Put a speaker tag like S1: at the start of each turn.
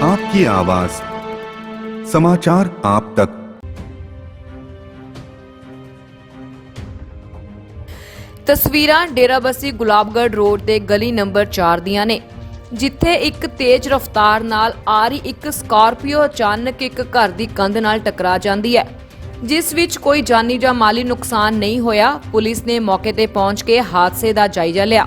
S1: आपकी आवाज। समाचार आप तक।
S2: ਤਸਵੀਰਾਂ ਡੇਰਾਬੱਸੀ ਗੁਲਾਬਗੜ੍ਹ ਰੋਡ ਤੇ ਗਲੀ ਨੰਬਰ 4 ਦੀਆਂ ਨੇ ਜਿੱਥੇ ਇੱਕ ਤੇਜ਼ ਰਫ਼ਤਾਰ ਨਾਲ ਆ ਰਹੀ ਇੱਕ ਸਕਾਰਪੀਓ ਅਚਾਨਕ ਇੱਕ ਘਰ ਦੀ ਕੰਧ ਨਾਲ ਟਕਰਾ ਜਾਂਦੀ ਹੈ ਜਿਸ ਵਿੱਚ ਕੋਈ ਜਾਨੀ ਜਾਂ ਮਾਲੀ ਨੁਕਸਾਨ ਨਹੀਂ ਹੋਇਆ ਪੁਲਿਸ ਨੇ ਮੌਕੇ ਤੇ ਪਹੁੰਚ ਕੇ ਹਾਦਸੇ ਦਾ ਜਾਇਜ਼ਾ ਲਿਆ